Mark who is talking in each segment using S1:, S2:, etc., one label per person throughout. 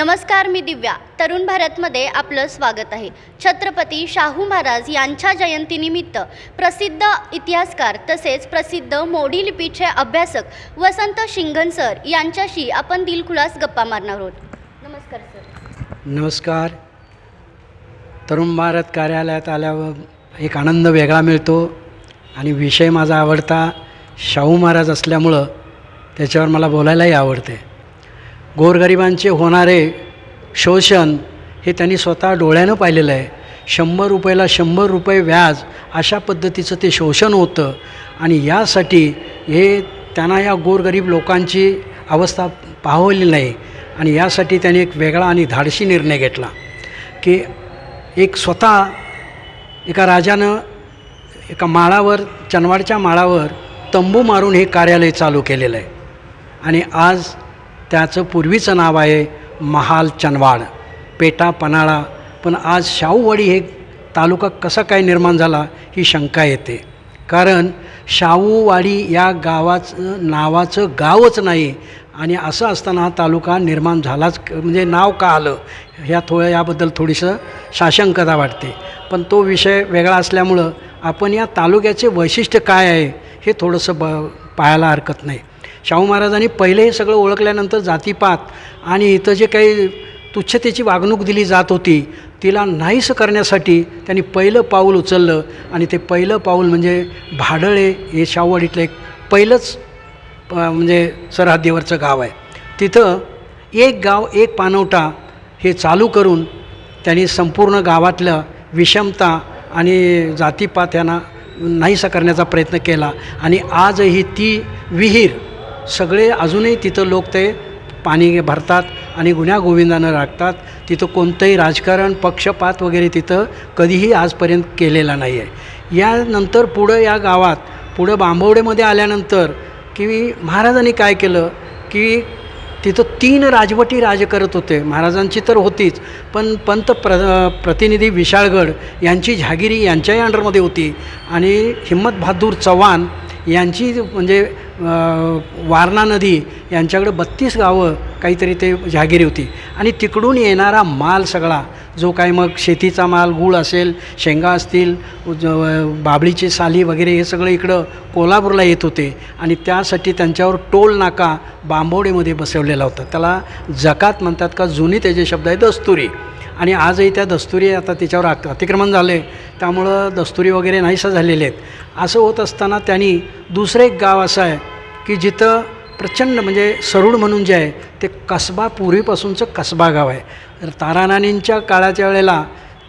S1: नमस्कार मी दिव्या. तरुण भारतमध्ये आपलं स्वागत आहे. छत्रपती शाहू महाराज यांच्या जयंतीनिमित्त प्रसिद्ध इतिहासकार तसेच प्रसिद्ध मोडी लिपीचे अभ्यासक वसंत शिंगण सर यांच्याशी आपण दिलखुलास गप्पा मारणार आहोत. नमस्कार सर.
S2: नमस्कार. तरुण भारत कार्यालयात आल्यावर एक आनंद वेगळा मिळतो आणि विषय माझा आवडता शाहू महाराज असल्यामुळं त्याच्यावर मला बोलायलाही आवडते. गोरगरिबांचे होणारे शोषण हे त्यांनी स्वतः डोळ्यानं पाहिलेलं आहे. शंभर रुपयाला शंभर रुपये व्याज अशा पद्धतीचं ते शोषण होतं आणि यासाठी हे त्यांना या गोरगरीब लोकांची अवस्था पाहवली नाही आणि यासाठी त्यांनी एक वेगळा आणि धाडशी निर्णय घेतला की एक स्वतः एका राजानं एका माळावर चनवाडच्या माळावर तंबू मारून हे कार्यालय चालू केलेलं आहे. आणि आज त्याचं पूर्वीचं नाव आहे महाल चनवाड पेटा पन्हाळा. पण आज शाहूवाडी हे तालुका कसा काय निर्माण झाला ही शंका येते. कारण शाहूवाडी या गावाचं नावाचं गावच नाही आणि असं असताना हा तालुका निर्माण झालाच म्हणजे नाव का आलं ह्या थोड्या याबद्दल थोडीसं साशंकता वाटते. पण तो विषय वेगळा असल्यामुळं आपण या तालुक्याचे वैशिष्ट्य काय आहे हे थोडंसं ब पाहायला हरकत नाही. शाहू महाराजांनी पहिले हे सगळं ओळखल्यानंतर जातीपात आणि इथं जे काही तुच्छतेची वागणूक दिली जात होती तिला नाहीसं करण्यासाठी त्यांनी पहिलं पाऊल उचललं आणि ते पहिलं पाऊल म्हणजे भाडळे हे शाहूवाडीतलं एक पहिलंच प- म्हणजे सरहद्दीवरचं गाव आहे. तिथं एक गाव एक पानवटा हे चालू करून त्यांनी संपूर्ण गावातलं विषमता आणि जातीपात यांना नाहीसा करण्याचा प्रयत्न केला आणि आजही ती विहीर सगळे अजूनही तिथं लोक ते पाणी भरतात आणि गुण्यागोविंदानं राखतात. तिथं कोणतंही राजकारण पक्षपात वगैरे तिथं कधीही आजपर्यंत केलेला नाही आहे यानंतर पुढं या गावात पुढं बांबवडेमध्ये आल्यानंतर की महाराजांनी काय केलं? की तिथं तीन राजवटी राज करत होते. महाराजांची तर होतीच पण पंत प्र प्रतिनिधी विशाळगड यांची जहागिरी यांच्याही अंडरमध्ये होती. आणि हिम्मत बहादूर चव्हाण यांची म्हणजे वारणा नदी यांच्याकडे बत्तीस गावं काहीतरी ते जहागिरी होती. आणि तिकडून येणारा माल सगळा जो काय मग शेतीचा माल गूळ असेल शेंगा असतील बाबळीची साली वगैरे हे सगळं इकडं कोल्हापूरला येत होते. आणि त्यासाठी त्यांच्यावर टोल नाका बांबोडेमध्ये बसवलेला होता. त्याला जकात म्हणतात का जुनी त्याचे शब्द आहे दस्तुरी. आणि आजही त्या दस्तुरी आता त्याच्यावर अतिक्रमण झालं आहे त्यामुळं दस्तुरी वगैरे नाहीसं झालेले आहेत. असं होत असताना त्यांनी दुसरं एक गाव असं आहे की जिथं प्रचंड म्हणजे सरूड म्हणून जे आहे ते कसबा पूर्वीपासूनचं कसबा गाव आहे. तर तारानानींच्या काळाच्या वेळेला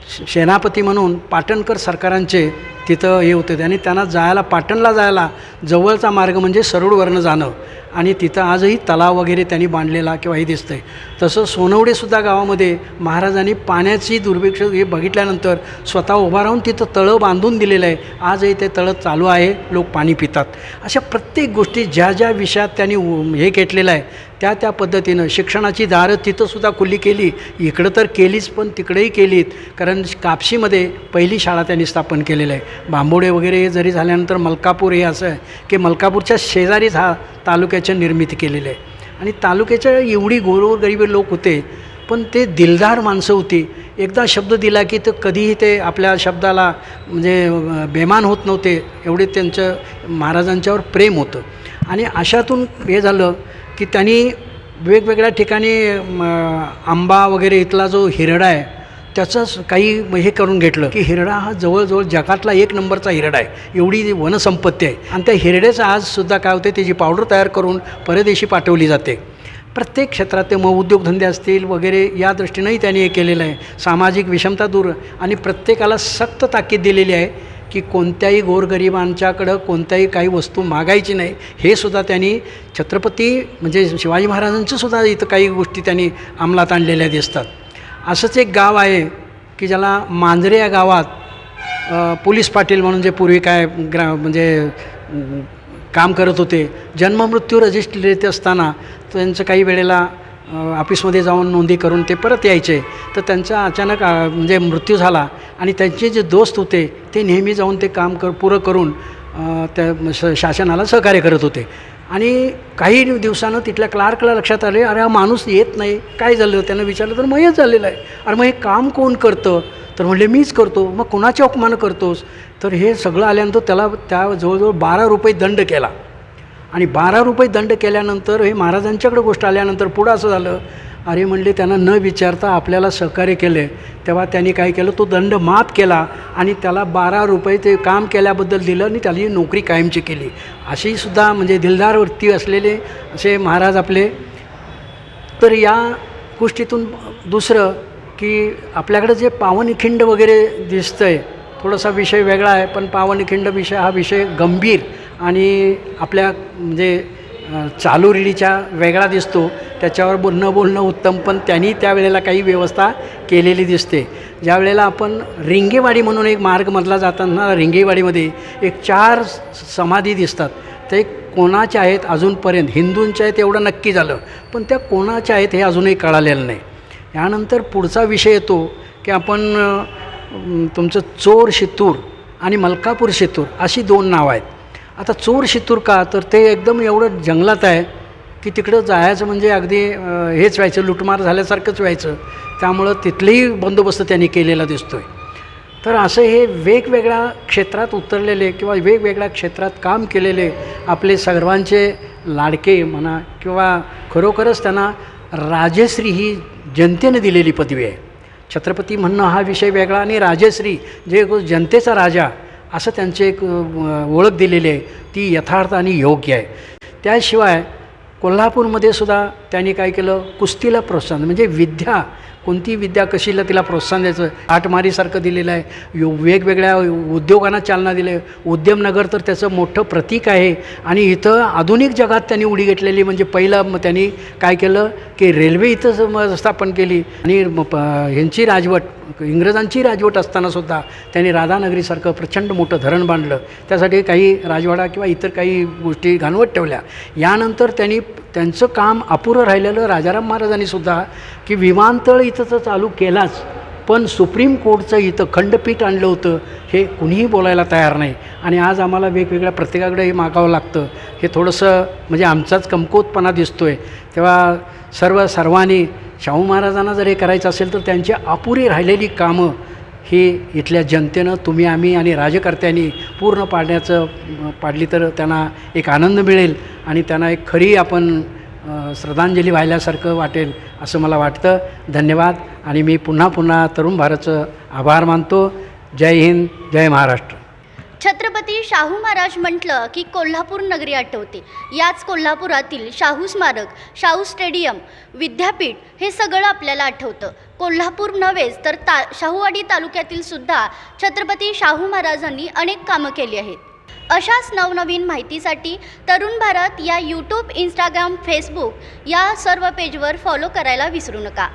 S2: श- सेनापती म्हणून पाटणकर सरकारांचे तिथं हे होते. आणि त्यांना जायला पाटणला जायला जवळचा मार्ग म्हणजे सरूडवरनं जाणं. आणि तिथं आजही तलाव वगैरे त्यांनी बांधलेला किंवा हे दिसतं आहे तसं सोनवडेसुद्धा गावामध्ये महाराजांनी पाण्याची दुर्भिक्ष हे बघितल्यानंतर स्वतः उभा राहून तिथं तळं बांधून दिलेलं आहे. आजही ते तळं चालू आहे. लोक पाणी पितात. अशा प्रत्येक गोष्टी ज्या ज्या विषयात त्यांनी हे घेतलेलं आहे त्या त्या पद्धतीनं शिक्षणाची दारं तिथंसुद्धा खुली केली. इकडं तर केलीच पण तिकडेही केलीत. कारण कापशीमध्ये पहिली शाळा त्यांनी स्थापन केलेलं आहे. बांबोडे वगैरे हे जरी झाल्यानंतर मलकापूर हे असं आहे की मलकापूरच्या शेजारीच हा तालुक्याच्या निर्मिती केलेली आहे. आणि तालुक्याच्या एवढी गोरगरिबी लोक होते पण ते दिलदार माणसं होती. एकदा शब्द दिला की तर कधीही ते आपल्या शब्दाला म्हणजे बेमान होत नव्हते. एवढे त्यांचं महाराजांच्यावर प्रेम होतं. आणि अशातून हे झालं की त्यांनी वेगवेगळ्या ठिकाणी आंबा वगैरे इथला जो हिरडा आहे त्याचंच काही हे करून घेतलं की हिरडा हा जवळजवळ जगातला एक नंबरचा हिरडा आहे. एवढी वनसंपत्ती आहे. आणि त्या हिरड्याचं आजसुद्धा काय होते त्याची पावडर तयार करून परदेशी पाठवली जाते. प्रत्येक क्षेत्रात ते मग उद्योगधंदे असतील वगैरे या दृष्टीनंही त्यांनी हे केलेलं आहे. सामाजिक विषमता दूर आणि प्रत्येकाला सक्त ताकीद दिलेली आहे. की कोणत्याही गोरगरिबांच्याकडं कोणत्याही काही वस्तू मागायची नाही हे सुद्धा त्यांनी छत्रपती म्हणजे शिवाजी महाराजांचं सुद्धा इथं काही गोष्टी त्यांनी अंमलात आणलेल्या दिसतात. असंच एक गाव आहे की ज्याला मांजरे या गावात पोलीस पाटील म्हणून जे पूर्वी काय ग्रा म्हणजे काम करत होते जन्ममृत्यू रजिस्टर येत असताना त्यांचं काही वेळेला ऑफिसमध्ये जाऊन नोंदी करून ते परत यायचे. तर त्यांचा अचानक म्हणजे मृत्यू झाला आणि त्यांचे जे दोस्त होते ते नेहमी जाऊन ते काम कर पुरं करून त्या श- शासनाला सहकार्य करत होते. आणि काही दिवसानं तिथल्या क्लार्कला लक्षात आले अरे हा माणूस येत नाही. काय झालं? त्यानं विचारलं तर मयच झालेलं आहे. अरे मग हे काम कोण करतं? तर म्हणले मीच करतो. मग कोणाचे अपमान करतोस? तर हे सगळं आल्यानंतर त्याला त्या जवळजवळ बारा रुपये दंड केला. आणि बारा रुपये दंड केल्यानंतर हे महाराजांच्याकडे गोष्ट आल्यानंतर पुढं असं झालं अरे म्हणले त्यांना न विचारता आपल्याला सहकार्य केले. तेव्हा त्यांनी काय केलं तो दंड माफ केला आणि त्याला बारा रुपये ते काम केल्याबद्दल दिलं आणि त्याला नोकरी कायमची केली. अशी सुद्धा म्हणजे दिलदार वृत्ती असलेले असे महाराज आपले. तर या गोष्टीतून दुसरं की आपल्याकडे जे पावनखिंड वगैरे दिसतं आहे थोडासा विषय वेगळा आहे पण पावनखिंड विषय हा विषय गंभीर. आणि आपल्या म्हणजे चालू रिडीच्या वेगळा दिसतो. त्याच्यावर बोलणं बोलणं उत्तम पण त्यांनी त्यावेळेला काही व्यवस्था केलेली दिसते. ज्या वेळेला आपण रिंगेवाडी म्हणून एक मार्गमधला जाताना रिंगेवाडीमध्ये एक चार समाधी दिसतात. ते कोणाच्या आहेत अजूनपर्यंत? हिंदूंच्या आहेत एवढं नक्की झालं. पण त्या कोणाच्या आहेत हे अजूनही कळालेलं नाही. यानंतर पुढचा विषय येतो की आपण तुमचं चोर शितूर आणि मलकापूर शितूर अशी दोन नावं आहेत. आता चोर शितूर का? तर ते एकदम एवढं जंगलात आहे की तिकडं जायचं म्हणजे अगदी हेच व्हायचं लुटमार झाल्यासारखंच व्हायचं. त्यामुळं तिथलेही बंदोबस्त त्यांनी केलेला दिसतो आहे तर असं हे वेगवेगळ्या क्षेत्रात उतरलेले किंवा वेगवेगळ्या क्षेत्रात काम केलेले आपले सर्वांचे लाडके म्हणा किंवा खरोखरच त्यांना राजश्री ही जनतेने दिलेली पदवी आहे. छत्रपती म्हणणं हा विषय वेगळा आणि राजश्री जे जनतेचा राजा असं त्यांचे एक ओळख दिलेली आहे. ती यथार्थ आणि योग्य आहे. त्याशिवाय कोल्हापूरमध्ये सुद्धा त्यांनी काय केलं? कुस्तीला प्रोत्साहन म्हणजे विद्या कोणती विद्या कशीला तिला प्रोत्साहन द्यायचं? आटमारीसारखं दिलेलं आहे. यो वेगवेगळ्या उद्योगांना चालना दिलं आहे. उद्यमनगर तर त्याचं मोठं प्रतीक आहे. आणि इथं आधुनिक जगात त्यांनी उडी घेतलेली म्हणजे पहिलं मग त्यांनी काय केलं? की रेल्वे इथं स्थापन केली. आणि प- ह्यांची राजवट इंग्रजांची राजवट असतानासुद्धा त्यांनी राधानगरीसारखं प्रचंड मोठं धरण बांधलं. त्यासाठी काही राजवाडा किंवा इतर काही गोष्टी घाणवत ठेवल्या. यानंतर त्यांनी त्यांचं काम अपुरं राहिलेलं राजाराम महाराजांनी सुद्धा की विमानतळ इथं तर चालू केलाच पण सुप्रीम कोर्टचं इथं खंडपीठ आणलं होतं हे कुणीही बोलायला तयार नाही. आणि आज आम्हाला वेगवेगळ्या प्रत्येकाकडे हे मागावं लागतं. हे थोडंसं म्हणजे आमचाच कमकुवतपणा दिसतो आहे तेव्हा सर्व सर्वांनी शाहू महाराजांना जर हे करायचं असेल तर त्यांची अपुरी राहिलेली कामं ही इथल्या जनतेनं तुम्ही आम्ही आणि राजकर्त्यांनी पूर्ण पाडण्याचं पाडली तर त्यांना एक आनंद मिळेल आणि त्यांना एक खरी आपण श्रद्धांजली वाहिल्यासारखं वाटेल असं मला वाटतं. धन्यवाद. आणि मी पुन्हा पुन्हा तरुण भारतचं आभार मानतो. जय हिंद जय महाराष्ट्र.
S1: छत्रपती शाहू महाराज म्हटलं की कोल्हापूर नगरी आठवते. याच कोल्हापुरातील शाहू स्मारक शाहू स्टेडियम विद्यापीठ हे सगळं आपल्याला आठवतं. कोल्हापूर नव्हेच तर ता शाहूवाडी तालुक्यातील सुद्धा छत्रपती शाहू महाराजांनी अनेक कामं केली आहेत. अशाच नवनवीन माहितीसाठी तरुण भारत या यूट्यूब इंस्टाग्राम फेसबुक या सर्व पेजवर फॉलो करायला विसरू नका.